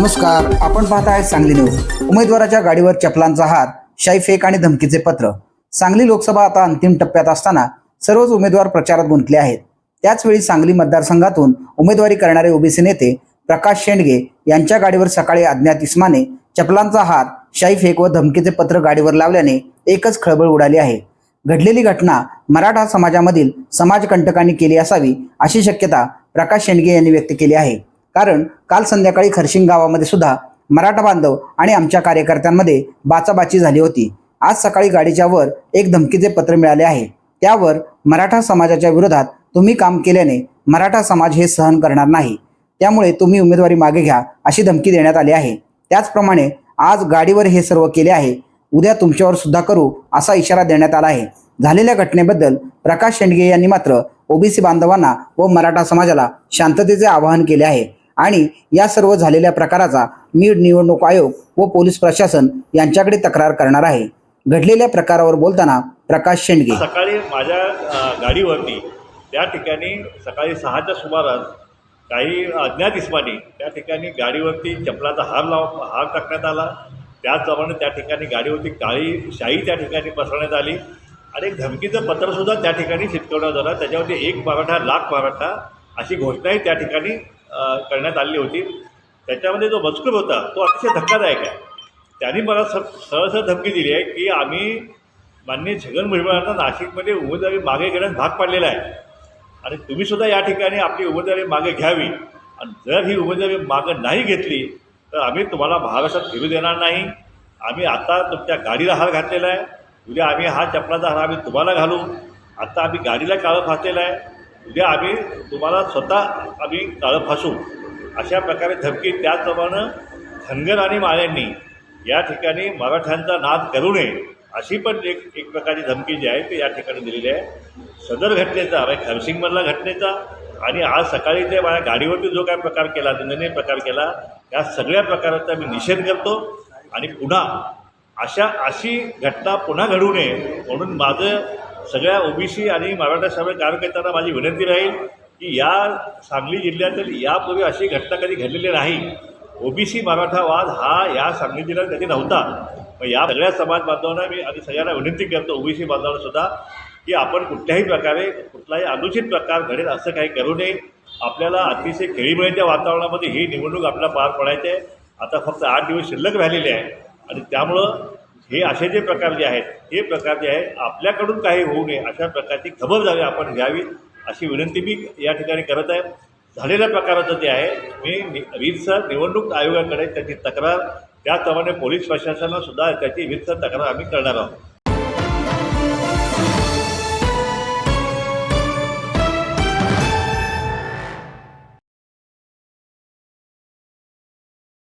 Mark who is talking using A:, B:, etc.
A: नमस्कार आपण पाहत आहेत सांगली न्यूज. उमेदवाराच्या गाडीवर चपलांचा हात शाई फेक आणि धमकीचे पत्र. सांगली लोकसभा आता अंतिम टप्प्यात असताना सर्वच उमेदवार प्रचारात गुंतले आहेत. त्याचवेळी सांगली मतदारसंघातून उमेदवारी करणारे ओबीसी नेते प्रकाश शेंडगे यांच्या गाडीवर सकाळी अज्ञात इस्माने चपलांचा हात शाई फेक व धमकीचे पत्र गाडीवर लावल्याने एकच खळबळ उडाली आहे. घडलेली घटना मराठा समाजामधील समाजकंटकांनी केली असावी अशी शक्यता प्रकाश शेंडगे यांनी व्यक्त केली आहे. कारण काल संध्याकाळी खरशिंग गावामध्ये सुद्धा मराठा बांधव आणि आमच्या कार्यकर्त्यांमध्ये बाचाबाची झाली होती. आज सकाळी गाडीच्या वर एक धमकीचे पत्र मिळाले आहे. त्यावर मराठा समाजाच्या विरोधात तुम्ही काम केल्याने मराठा समाज हे सहन करणार नाही. त्यामुळे तुम्ही उमेदवारी मागे घ्या अशी धमकी देण्यात आली आहे. त्याचप्रमाणे आज गाडीवर हे सर्व केले आहे. उद्या तुमच्यावर सुद्धा करू असा इशारा देण्यात आला आहे. झालेल्या घटनेबद्दल प्रकाश शेंडगे यांनी मात्र ओबीसी बांधवांना व मराठा समाजाला शांततेचे आवाहन केले आहे. आणि या सर्व झालेल्या प्रकाराचा मी निवडणूक आयोग व पोलीस प्रशासन यांच्याकडे तक्रार करणार आहे. घडलेल्या प्रकारावर बोलताना प्रकाश शेंडगे.
B: सकाळी माझ्या गाडीवरती त्या ठिकाणी सकाळी सहाच्या सुमारास काही अज्ञात इस्मानी त्या ठिकाणी गाडीवरती चपलाचा हार लाव हार टाकण्यात आला. त्याचप्रमाणे त्या ठिकाणी गाडीवरती काळी शाई त्या ठिकाणी पसरण्यात आली. आणि एक धमकीचं पत्रसुद्धा त्या ठिकाणी चिटकवण्यात आलं. त्याच्यावरती एक मराठा लाख मराठा अशी घोषणाही त्या ठिकाणी करण्यात आली होती. त्याच्यामध्ये जो मजकूर होता तो अतिशय धक्कादायक आहे. त्यांनी मला स सहसा धमकी दिली आहे की आम्ही माननीय छगन भुजबळांना नाशिकमध्ये उमेदवारी मागे घेण्यास भाग पाडलेला आहे. आणि तुम्हीसुद्धा या ठिकाणी आपली उमेदवारी मागे घ्यावी. आणि जर ही उमेदवारी मागं नाही घेतली तर आम्ही तुम्हाला महाराष्ट्रात फिरू देणार नाही. आम्ही आता तुमच्या गाडीला हार घातलेला आहे. उद्या आम्ही हा चपलाचा हार आम्ही तुम्हाला घालू. आता आम्ही गाडीला काळं फासलेला आहे. उद्या आम्ही तुम्हाला स्वतः आम्ही काळं फासू. अशा प्रकारे धमकी त्याचप्रमाणे धनगर आणि माळ्यांनी या ठिकाणी मराठ्यांचा नाद करू नये अशी पण एक एक प्रकारची धमकी जी आहे ती या ठिकाणी दिलेली आहे. सदर घटनेचा म्हणजे खरसिंगमधला घटनेचा आणि आज सकाळी ते माझ्या गाडीवरती जो काय प्रकार केला निंदनीय प्रकार केला या सगळ्या प्रकाराचा मी निषेध करतो. आणि पुन्हा अशा अशी घटना पुन्हा घडू नये म्हणून माझं सगळ्या ओबीसी आणि मराठा समाज कार्यकर्त्यांना माझी विनंती राहील की या सांगली जिल्ह्यातील यापूर्वी अशी घटना कधी घडलेली नाही. ओबीसी मराठा वाद हा या सांगली जिल्ह्यात कधी नव्हता. मग या सगळ्या समाज बांधवांना मी आणि सगळ्यांना विनंती करतो ओबीसी बांधवांना सुद्धा की आपण कुठल्याही प्रकारे कुठलाही अनुचित प्रकार घडेल असं काही करू नये. आपल्याला अतिशय खेळीमेळीच्या वातावरणामध्ये ही निवडणूक आपल्याला पार पडायची आहे. आता फक्त आठ दिवस शिल्लक राहिलेले आहे. आणि त्यामुळं हे असे जे प्रकार जे आहेत हे प्रकार जे आहे आपल्याकडून काही होऊ नये अशा प्रकारची खबरदारी आपण घ्यावी अशी विनंती मी या ठिकाणी करत आहे. झालेल्या प्रकाराचं जे आहे मी नि रीतसर निवडणूक आयोगाकडे त्याची तक्रार त्याचप्रमाणे पोलीस प्रशासनाला सुद्धा त्याची रीतसर तक्रार आम्ही करणार आहोत.